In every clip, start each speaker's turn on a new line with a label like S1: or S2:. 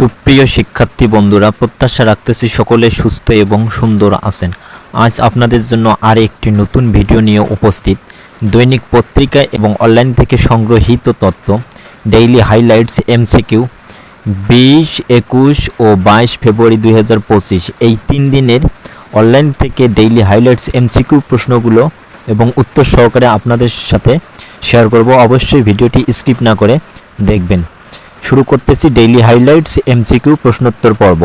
S1: সুপ্রিয় শিক্ষার্থী বন্ধুরা, প্রত্যাশা রাখতেছি সকলে সুস্থ এবং সুন্দর আছেন। আজ আপনাদের জন্য আর একটি নতুন ভিডিও নিয়ে উপস্থিত। দৈনিক পত্রিকা এবং অনলাইন থেকে সংগ্রহীত তথ্য ডেইলি হাইলাইটস এমসিকিউ বিশ, একুশ ও বাইশ ফেব্রুয়ারি দুই হাজার পঁচিশ। এই তিন দিনের অনলাইন থেকে ডেইলি হাইলাইটস এমসিকিউ প্রশ্নগুলো এবং উত্তর সহকারে আপনাদের সাথে শেয়ার করব। অবশ্যই ভিডিওটি স্কিপ না করে দেখবেন। শুরু করতেছি ডেইলি হাইলাইটস এমসিকিউ প্রশ্নোত্তর পর্ব।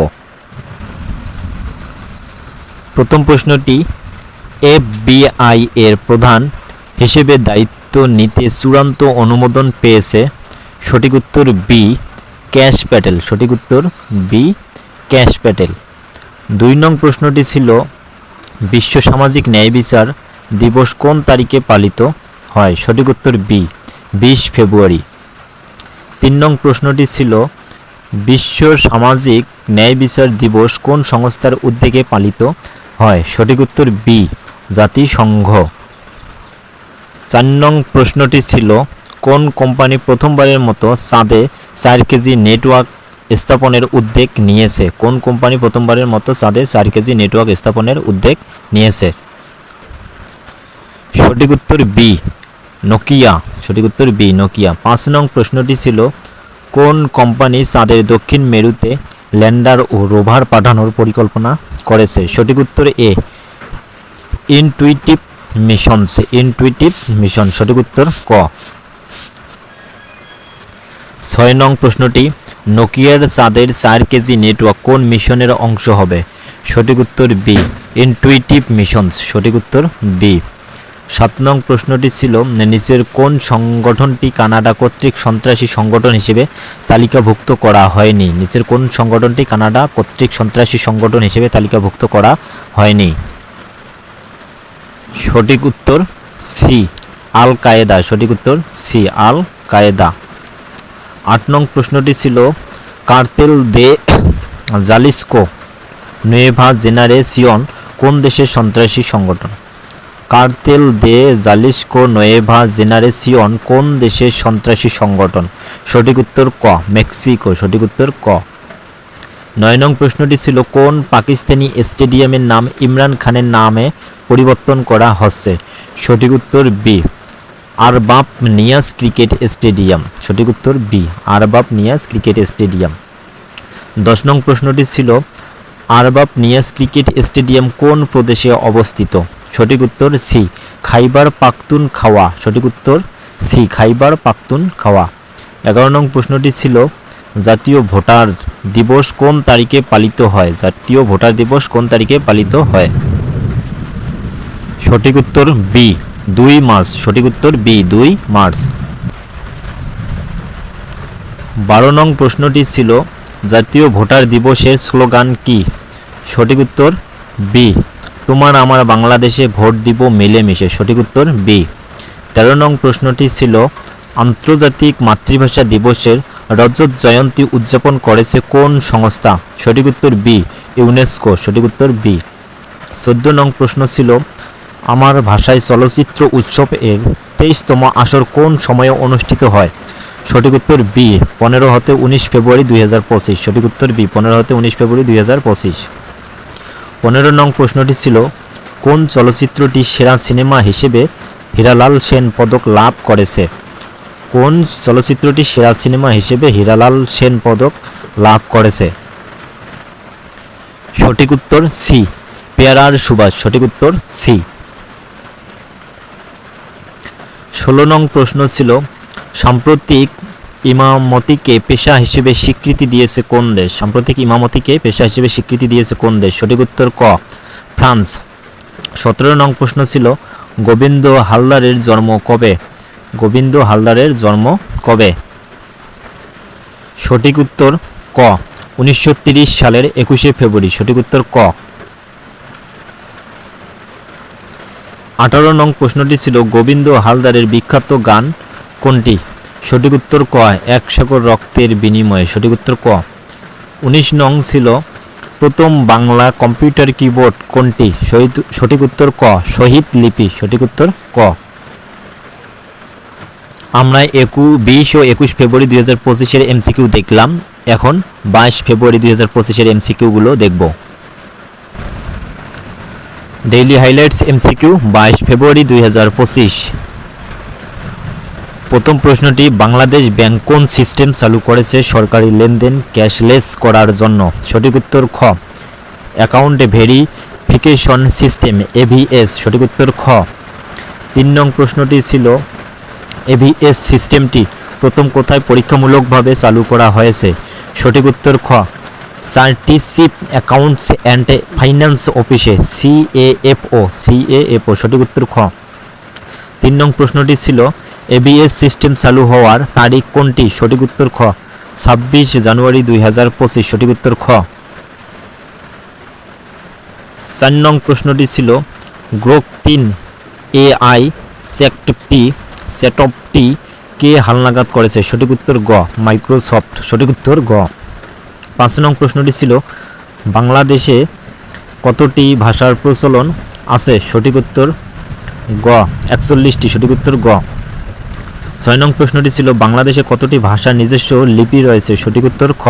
S1: প্রথম প্রশ্নটি এফবিআই এর প্রধান হিসেবে দায়িত্ব নিতে চূড়ান্ত অনুমোদন পেয়েছে। সঠিক উত্তর বি ক্যাশ প্যাটেল। সঠিক উত্তর বি ক্যাশ প্যাটেল। দুই নং প্রশ্নটি ছিল, বিশ্ব সামাজিক ন্যায় বিচার দিবস কোন তারিখে পালিত হয়? সঠিক উত্তর বি বিশ ফেব্রুয়ারি। তিন নং প্রশ্নটি ছিল, বিশ্ব সামাজিক ন্যায় বিচার দিবস কোন সংস্থার উদ্যোগে পালিত হয়? সঠিক উত্তর বি জাতিসংঘ। চার নং প্রশ্নটি ছিল, কোন কোম্পানি প্রথমবারের মতো চাঁদে চার কেজি নেটওয়ার্ক স্থাপনের উদ্যোগ নিয়েছে? কোন কোম্পানি প্রথমবারের মতো চাঁদে চার কেজি নেটওয়ার্ক স্থাপনের উদ্যোগ নিয়েছে? সঠিক উত্তর বি নোকিয়া সঠিক উত্তর বি নোকিয়া পাঁচ নং প্রশ্নটি ছিল, কোন কোম্পানি চাঁদের দক্ষিণ মেরুতে ল্যান্ডার ও রোভার পাঠানোর পরিকল্পনা করেছে? সঠিক উত্তর এ ইনটুইটিভ মিশনস ইনটুইটিভ মিশন সঠিক উত্তর ক। ছয় নং প্রশ্নটি নোকিয়ার চাঁদের চার কেজি নেটওয়ার্ক কোন মিশনের অংশ হবে? সঠিক উত্তর বি ইনটুইটিভ মিশনস সঠিক উত্তর বি সাত নং প্রশ্নটি ছিল নিচের কোন সংগঠনটি কানাডা কর্তৃক সন্ত্রাসী সংগঠন হিসেবে তালিকাভুক্ত করা হয়নি? নিচের কোন সংগঠনটি কানাডা কর্তৃক সন্ত্রাসী সংগঠন হিসেবে তালিকাভুক্ত করা হয়নি? সঠিক উত্তর, সি আল কায়েদা সঠিক উত্তর, সি আল কায়েদা আট নং প্রশ্নটি ছিল, Cartel de Jalisco Nueva Generacion কোন দেশের সন্ত্রাসী সংগঠন? কার্তেল দে জালিস্কো নোয়েভা জেনারেসিয়ন কোন দেশের সন্ত্রাসী সংগঠন? সঠিক উত্তর ক, মেক্সিকো। সঠিক উত্তর ক। নয় নং প্রশ্নটি ছিল, কোন পাকিস্তানি স্টেডিয়ামের নাম ইমরান খানের নামে পরিবর্তন করা হচ্ছে? সঠিক উত্তর B, Arbab Niaz cricket stadium. সঠিক উত্তর B, Arbab Niaz cricket stadium. দশ নং প্রশ্নটি ছিল, আরবাব নিয়াস ক্রিকেট স্টেডিয়াম কোন প্রদেশে অবস্থিত? সঠিক উত্তর সি খাইবার পাখতুন খাওয়া। সঠিক উত্তর সি খাইবার পাখতুন খাওয়া। এগারো নং প্রশ্নটি ছিল, জাতীয় ভোটার দিবস কোন তারিখে পালিত হয়? জাতীয় ভোটার দিবস কোন তারিখে পালিত হয়? সঠিক উত্তর বি দুই মার্চ। সঠিক উত্তর বি দুই মার্চ। বারো নং প্রশ্নটি ছিল, জাতীয় ভোটার দিবসের স্লোগান কি? সঠিক উত্তর বি তোমার আমার বাংলাদেশে ভোট দিব মিলেমিশে। সঠিক উত্তর বি। তেরো নং প্রশ্নটি ছিল, আন্তর্জাতিক মাতৃভাষা দিবসের রজত জয়ন্তী উদযাপন করেছে কোন সংস্থা? সঠিক উত্তর বি, ইউনেস্কো। সঠিক উত্তর বি। চোদ্দ নং প্রশ্ন ছিল, আমার ভাষায় চলচ্চিত্র উৎসব এর তেইশতম আসর কোন সময়ে অনুষ্ঠিত হয়? সঠিক উত্তর বি, পনেরো হতে উনিশ ফেব্রুয়ারি দুই হাজার পঁচিশ। সঠিক উত্তর বি, পনেরো হতে উনিশ ফেব্রুয়ারি দুই হাজার পঁচিশ। পনেরো নং প্রশ্নটি ছিল, কোন চলচ্চিত্রটি সেরা সিনেমা হিসেবে হীরালাল সেন পদক লাভ করেছে? কোন চলচ্চিত্রটি সেরা সিনেমা হিসেবে হীরালাল সেন পদক লাভ করেছে? সঠিক উত্তর সি, পেয়ারার সুভাষ সঠিক উত্তর সি। ষোলো নং প্রশ্ন ছিল, সাম্প্রতিক ইমামতিকে পেশা হিসেবে স্বীকৃতি দিয়েছে কোন দেশ? সাম্প্রতিক ইমামতিকে পেশা হিসেবে স্বীকৃতি দিয়েছে কোন দেশ? সঠিক উত্তর ক, ফ্রান্স। সতেরো নং প্রশ্ন ছিল, গোবিন্দ হালদারের জন্ম কবে? গোবিন্দ হালদারের জন্ম কবে? সঠিক উত্তর ক, উনিশশো সালের একুশে ফেব্রুয়ারি। সঠিক উত্তর ক। আঠারো নং প্রশ্নটি ছিল, গোবিন্দ হালদারের বিখ্যাত গান কোনটি? সঠিক উত্তর ক, এক সাগর রক্তের বিনিময়ে। সঠিক উত্তর ক। উনিশ নং ছিল, প্রথম বাংলা কম্পিউটার কিবোর্ড কোনটি? সঠিক উত্তর ক শহীদ লিপি। সঠিক উত্তর ক। আমরা একু, বিশ ও একুশ ফেব্রুয়ারি দুই হাজার পঁচিশের এমসিকিউ দেখলাম। এখন বাইশ ফেব্রুয়ারি দুই হাজার পঁচিশের এমসিকিউগুলো দেখব। ডেইলি হাইলাইটস এমসিকিউ, বাইশ ফেব্রুয়ারি দুই হাজার পঁচিশ। প্রথম প্রশ্নটি, বাংলাদেশ ব্যাংক কোন সিস্টেম চালু করেছে সরকারি লেনদেন ক্যাশলেস করার জন্য? সঠিক উত্তর খ। অ্যাকাউন্টে ভেরিফিকেশন সিস্টেম এভিএস সঠিক উত্তর খ। তিন নং প্রশ্নটি ছিল এভিএস সিস্টেমটি প্রথম কোথায় পরীক্ষামূলকভাবে চালু করা হয়েছে? সঠিক উত্তর খ। চার্টিসিপ অ্যাকাউন্টস অ্যান্ড ফাইন্যান্স অফিসে সিএএফও সিএএফও সঠিক উত্তর খ। তিন নং প্রশ্নটি ছিল এবিএস সিস্টেম চালু হওয়ার তারিখ কোনটি? সঠিক উত্তর খ। ছাব্বিশ জানুয়ারি দুই হাজার পঁচিশ। সঠিক উত্তর খ। চার নং প্রশ্নটি ছিল গ্রোক তিন এআই সেক্টপটি সেটপটি কে হালনাগাদ করেছে? সঠিক উত্তর গ মাইক্রোসফট সঠিক উত্তর গ। পাঁচ নং প্রশ্নটি ছিল, বাংলাদেশে কতটি ভাষার প্রচলন আছে? সঠিক উত্তর গ, একচল্লিশটি। সঠিক উত্তর গ। ছয় নং প্রশ্নটি ছিল, বাংলাদেশে কতটি ভাষার নিজস্ব লিপি রয়েছে? সঠিক উত্তর, খ।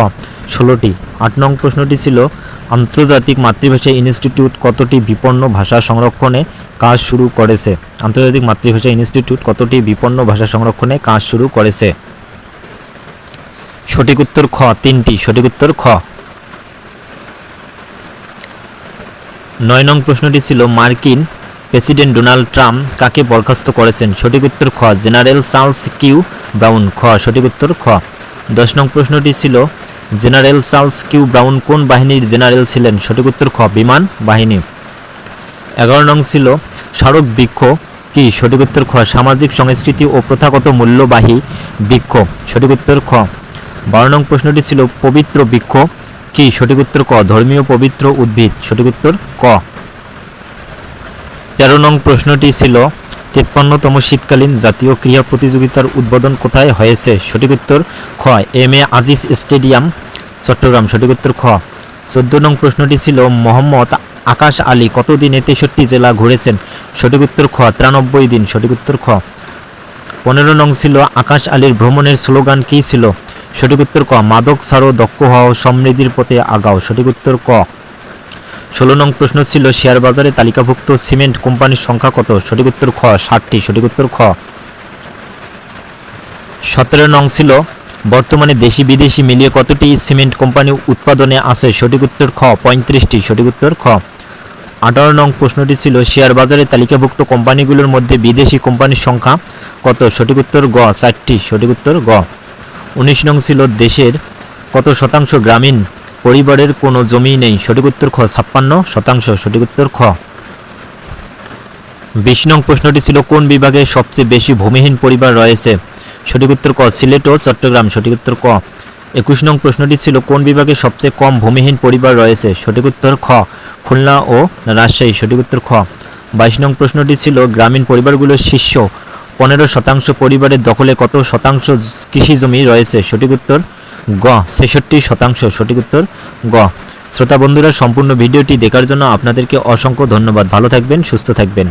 S1: ষোলোটি। আট নং প্রশ্নটি ছিল, আন্তর্জাতিক মাতৃভাষা ইনস্টিটিউট কতটি বিপন্ন ভাষা সংরক্ষণে কাজ শুরু করেছে? আন্তর্জাতিক মাতৃভাষা ইনস্টিটিউট কতটি বিপন্ন ভাষা সংরক্ষণে কাজ শুরু করেছে? সঠিক উত্তর, খ। তিনটি। সঠিক উত্তর, খ। নয় নং প্রশ্নটি ছিল, মার্কিন প্রেসিডেন্ট ডোনাল্ড ট্রাম্প কাকে বরখাস্ত করেছেন? সঠিক উত্তর খ। General Charles Q Brown. খ, সঠিক উত্তর খ। দশ নং প্রশ্নটি ছিল, জেনারেল চার্লস কিউ ব্রাউন কোন বাহিনীর জেনারেল ছিলেন? সঠিক উত্তর খ, বিমান বাহিনী। এগারো নং ছিল, স্মারক বৃক্ষ কি? সঠিক উত্তর খ, সামাজিক সংস্কৃতি ও প্রথাগত মূল্যবাহী বৃক্ষ। সঠিক উত্তর খ। বারো নং প্রশ্নটি ছিল, পবিত্র বৃক্ষ কি? সঠিক উত্তর ক, ধর্মীয় পবিত্র উদ্ভিদ। সঠিক উত্তর ক। তেরো নং প্রশ্নটি ছিল, তেপ্পান্নতম শীতকালীন জাতীয় ক্রীড়া প্রতিযোগিতার উদ্বোধন কোথায় হয়েছে? সঠিক উত্তর, খ, M A Aziz stadium, Chattogram. সঠিক উত্তর, খ। চোদ্দ নং প্রশ্নটি ছিল, মোহাম্মদ আকাশ আলী কতদিনে তেষট্টি জেলা ঘুরেছেন? সঠিক উত্তর, খ, তিরানব্বই দিন। সঠিক উত্তর, খ। পনেরো নং ছিল, আকাশ আলীর ভ্রমণের স্লোগান কী ছিল? সঠিক উত্তর, ক, মাদক ছাড়ো দক্ষ হও, সমৃদ্ধির পথে আগাও। সঠিক উত্তর, ক। ষোলো নং প্রশ্ন ছিল, শেয়ার বাজারে তালিকাভুক্ত সিমেন্ট কোম্পানির সংখ্যা কত? সঠিক উত্তর খ, ষাটটি। সঠিক উত্তর খ। সতেরো নং ছিল, বর্তমানে দেশি বিদেশি মিলিয়ে কতটি সিমেন্ট কোম্পানি উৎপাদনে আছে? সঠিক উত্তর খ, পঁয়ত্রিশটি। সঠিক উত্তর খ। আঠারো নং প্রশ্নটি ছিল, শেয়ার বাজারে তালিকাভুক্ত কোম্পানিগুলোর মধ্যে বিদেশি কোম্পানির সংখ্যা কত? সঠিক উত্তর গ চারটি সঠিক উত্তর গ। উনিশ নং ছিল, দেশের কত শতাংশ গ্রামীণ পরিবারের কোনো জমি নেই। সঠিক উত্তর খ, ছাপ্পান্ন শতাংশ সঠিক উত্তর খ। বিশ নং প্রশ্নটি ছিল, কোন বিভাগে সবচেয়ে বেশি ভূমিহীন পরিবার রয়েছে? সঠিক উত্তর ক, সিলেট ও চট্টগ্রাম। সঠিক উত্তর ক। একুশ নং প্রশ্নটি ছিল, কোন বিভাগে সবচেয়ে কম ভূমিহীন পরিবার রয়েছে? সঠিক উত্তর খ, খুলনা ও রাজশাহী। সঠিক উত্তর খ। বাইশ নং প্রশ্নটি ছিল, গ্রামীণ পরিবারগুলোর শীর্ষ পনেরো শতাংশ পরিবারের দখলে কত শতাংশ কৃষি জমি রয়েছে? সঠিক উত্তর গ, ছেষট্টি শতাংশ সঠিক উত্তর, গ। শ্রোতা বন্ধুরা, সম্পূর্ণ ভিডিওটি দেখার জন্য আপনাদেরকে অসংখ্য ধন্যবাদ। ভালো থাকবেন, সুস্থ থাকবেন।